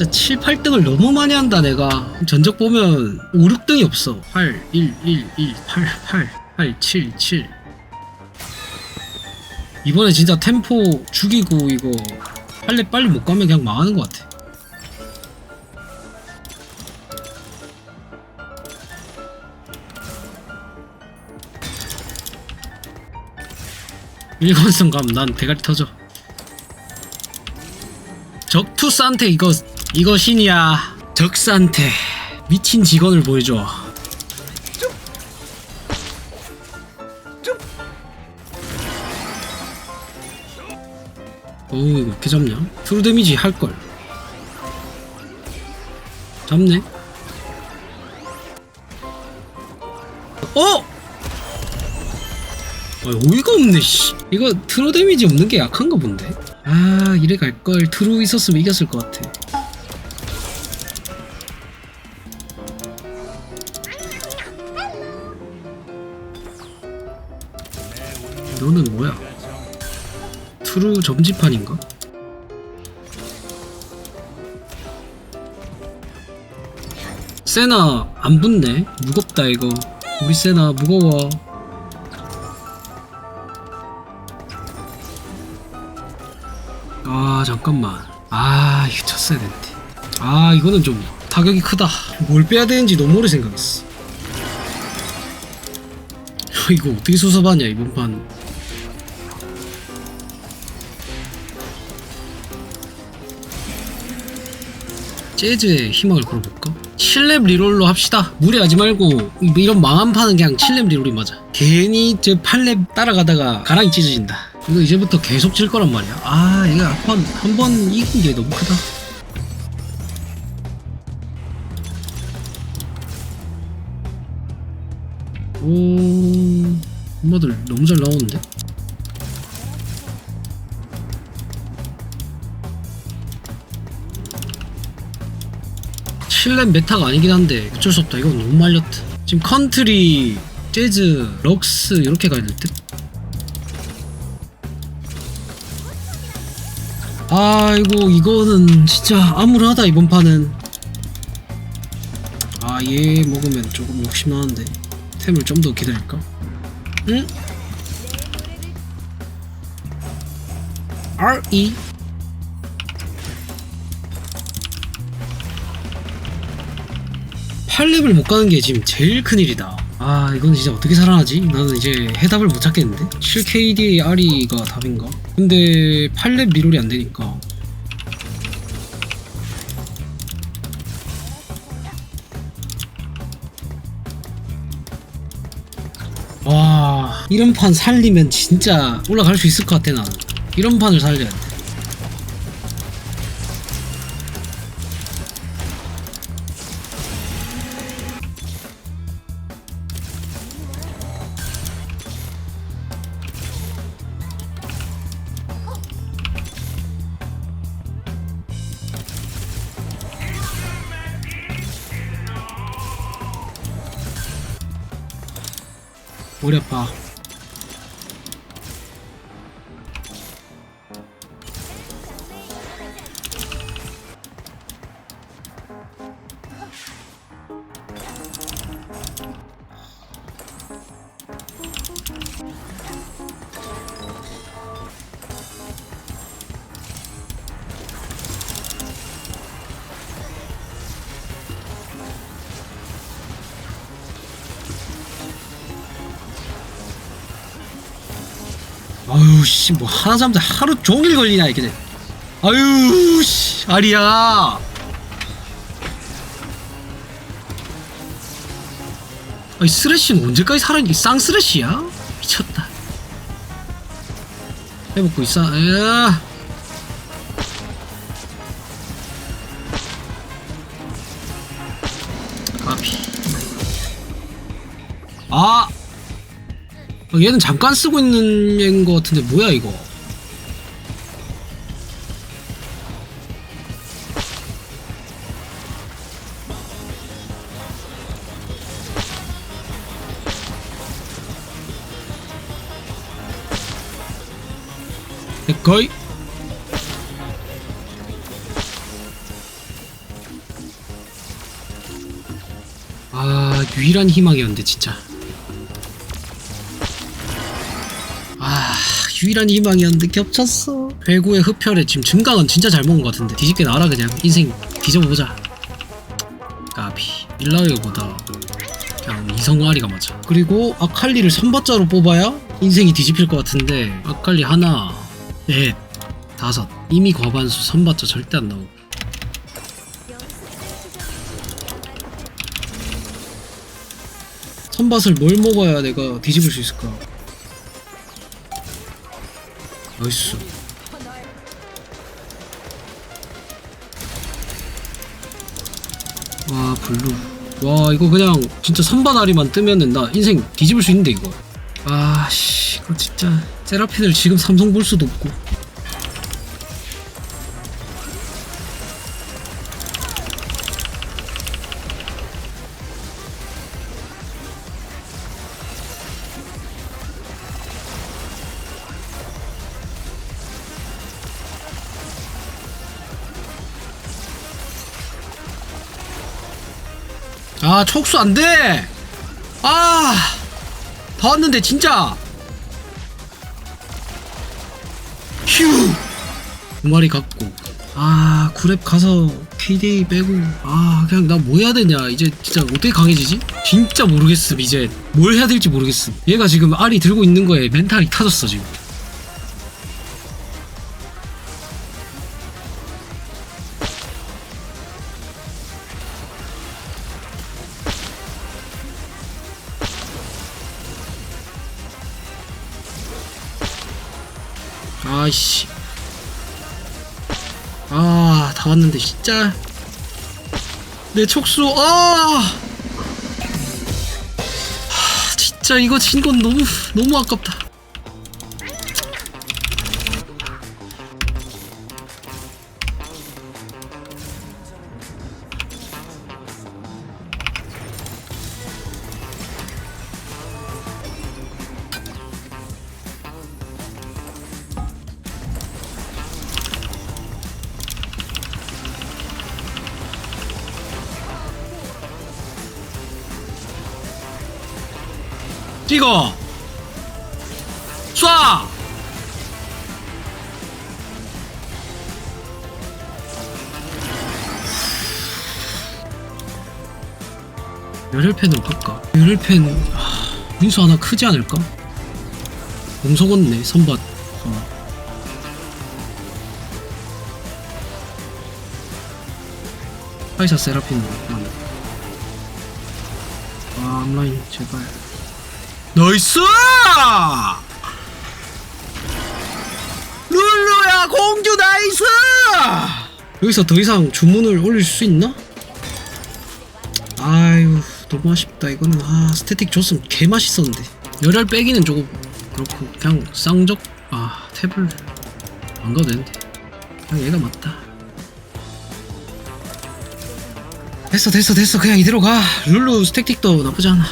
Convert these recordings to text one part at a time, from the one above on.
진짜 7, 8등을 너무 많이 한다 내가. 전적 보면 5, 6등이 없어. 8, 1, 1, 1, 8, 8, 8, 7, 7 이번에 진짜 템포 죽이고 이거 빨리 빨리 못 가면 그냥 망하는 것 같아. 일관성 가면 난 대가리 터져. 적투스한테 이거 이거 신이야. 적스한테 미친 직원을 보여줘. 오 이거 어떻게 잡냐? 트루 데미지 할걸. 잡네. 어! 아, 어이가 없네 씨. 이거 트루 데미지 없는 게 약한가 본데? 아 이래 갈걸. 트루 있었으면 이겼을 것 같아 너는 뭐야? 트루 점지판인가? 세나 안 붙네. 무겁다 이거. 우리 세나 무거워. 아 잠깐만. 아 이거 쳤어야 되는데. 아 이거는 좀 타격이 크다. 뭘 빼야 되는지 너무 오래 생각했어. 이거 어떻게 수습하냐 이번 판 재즈의 희망을 걸어볼까? 7렙 리롤로 합시다. 무리하지 말고 이런 망한 판은 그냥 7렙 리롤이 맞아. 괜히 저 8렙 따라가다가 가랑이 찢어진다. 이거 이제부터 계속 질 거란 말이야. 아 이거 한번 한 번 이긴 게 너무 크다. 오 엄마들 너무 잘 나오는데 칠렙 메타가 아니긴 한데 어쩔 수 없다. 이건 너무 말렸다. 지금 컨트리 재즈 럭스 이렇게 가야 될 듯? 아이고 이거는 진짜 암울하다 이번 판은. 아 얘 먹으면 조금 욕심나는데. 템을 좀 더 기다릴까? 응? R2 8렙을 못 가는 게 지금 제일 큰일이다. 아 이건 진짜 어떻게 살아나지? 나는 이제 해답을 못 찾겠는데? 7KDA RE가 답인가? 근데 8렙 리롤이 안 되니까. 와 이런 판 살리면 진짜 올라갈 수 있을 것 같아 나는. 이런 판을 살려야 돼 머리 아파 아유 씨 뭐 하나 잡는데 하루 종일 걸리냐 이게 아유 씨 아리야. 아이 쓰레쉬는 언제까지 살아있니 쌍쓰레쉬야? 미쳤다. 해먹고 있어. 야 카피. 아. 어, 어, 얘는 잠깐 쓰고 있는 얘인 것 같은데 뭐야 이거? 네, 거의. 아 유일한 희망이었는데 진짜. 아 유일한 희망이었는데 겹쳤어. 회구의 흡혈에 지금 증강은 진짜 잘 먹은 것 같은데. 뒤집게 나와라 그냥. 인생 뒤져보자. 까비. 일라이어보다 그냥 이성아리가 맞아. 그리고 아칼리를 3바자로 뽑아야 인생이 뒤집힐 것 같은데 아칼리 하나 넷 다섯. 이미 과반수 3바자 절대 안 나오고. 선밭을 뭘 먹어야 내가 뒤집을 수 있을까? 나이스. 와 블루. 와 이거 그냥 진짜 선밭 아리만 뜨면은 나 인생 뒤집을 수 있는데 이거. 아씨 이거 진짜 세라핀을 지금 삼성 볼 수도 없고. 아 촉수 안돼. 아 봤는데 진짜. 휴. 두 마리 갖고. 아 구랩 가서 KD 빼고. 아 그냥 나 뭐 해야 되냐. 이제 진짜 어떻게 강해지지? 진짜 모르겠음 이제. 뭘 해야 될지 모르겠음. 얘가 지금 알이 들고 있는 거에 멘탈이 타졌어 지금 아이씨. 아 다 왔는데 진짜. 내 촉수 아! 하, 진짜 이거 진 건 너무 너무 아깝다 찍어 쏴 열혈펜으로 갈까? 열혈펜 하, 민수 하나 크지 않을까? 공석었네 선밭 어. 파이사 세라핀 맞네 아 앞라인 제발 나이스! 룰루야 공주 나이스! 여기서 더 이상 주문을 올릴 수 있나? 아유 너무 아쉽다 이거는. 아 스태틱 줬으면 개 맛있었는데. 열혈 빼기는 조금 그렇고 그냥 쌍적 아 탭을 안 가도 되는데. 그냥 얘가 맞다. 됐어 됐어 됐어. 그냥 이대로 가. 룰루 스태틱도 나쁘지 않아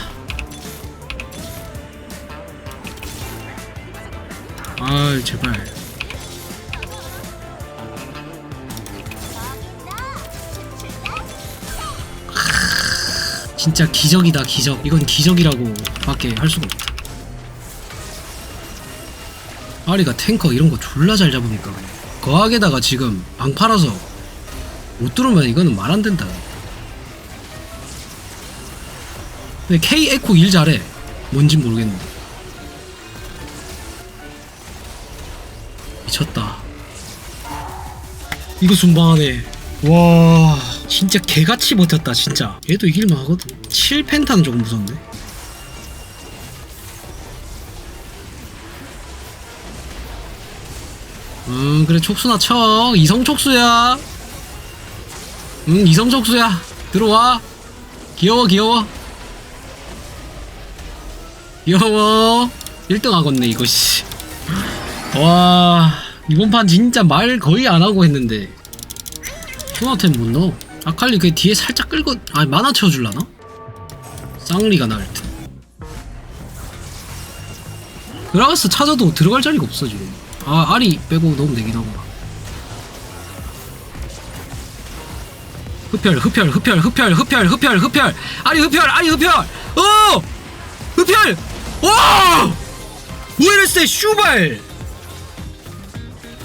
아 제발. 크, 진짜 기적이다 기적. 이건 기적이라고 밖에 할 수가 없다. 아리가 탱커 이런 거 졸라 잘 잡으니까. 거학에다가 지금 방 팔아서 못 들어오면 이거는 말 안 된다. 근데 K 에코 일 잘해. 뭔진 모르겠는데 미쳤다. 이거 순방하네. 와, 진짜 개같이 버텼다, 진짜. 얘도 이길만 하거든. 7펜타는 조금 무섭네. 음, 그래, 촉수나 쳐. 이성 촉수야. 응, 이성 촉수야. 들어와. 귀여워, 귀여워. 귀여워. 1등 하겠네, 이거, 씨. 와 이번 판 진짜 말 거의 안 하고 했는데. 휴나템 못 넣어 아칼리 그 뒤에 살짝 끌고 아 만화 채워줄라나? 쌍리가 나을 듯. 그라가스 찾아도 들어갈 자리가 없어 지금. 아 아리 빼고 넣으면 되긴 하구나 흡혈 흡혈 흡혈 흡혈 흡혈 흡혈 흡혈. 아니 흡혈 아니 흡혈. 어 흡혈! 와 우에르세 슈발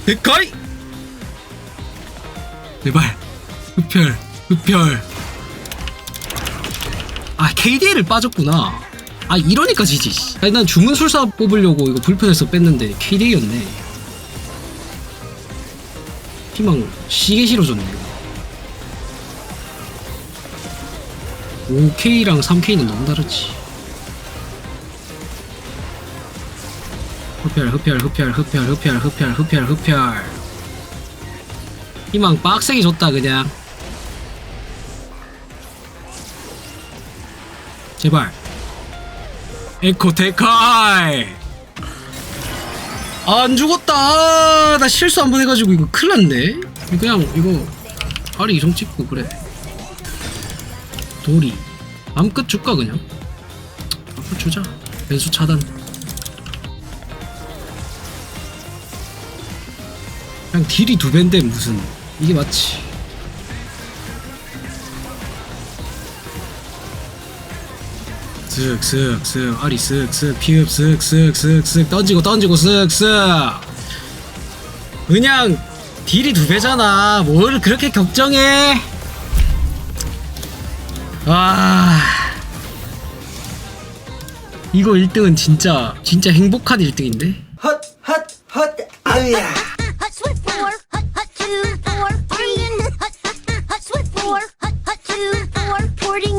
데카이! 제발 흡혈 흡혈. 아 KDA를 빠졌구나. 아 이러니까 지지 씨. 아니 난 주문술사 뽑으려고 이거 불편해서 뺐는데 KDA였네. 희망 시계 싫어졌네. 이거 5K랑 3K는 너무 다르지 흡혈 흡혈 흡혈 흡혈 흡혈 흡혈 흡혈 흡혈. 희망 빡세게 줬다 그냥. 제발. 에코테카이! 안 죽었다! 아, 나 실수 한 번 해가지고 이거 큰일 났네. 그냥 이거 아리 이성 찍고 그래. 도리 암끝 줄까 그냥? 암끝 주자. 변수 차단 그냥 딜이 두 배인데 무슨. 이게 맞지. 쓱쓱쓱 아리 쓱쓱 피읍 쓱쓱쓱쓱 던지고 던지고 쓱쓱 그냥 딜이 두 배잖아. 뭘 그렇게 걱정해? 와 이거 1등은 진짜 진짜 행복한 1등인데? 헛, 헛, 헛, 아우야. two, four, three. Hut, hut, hut, hut, swift four. Hut, hut, two,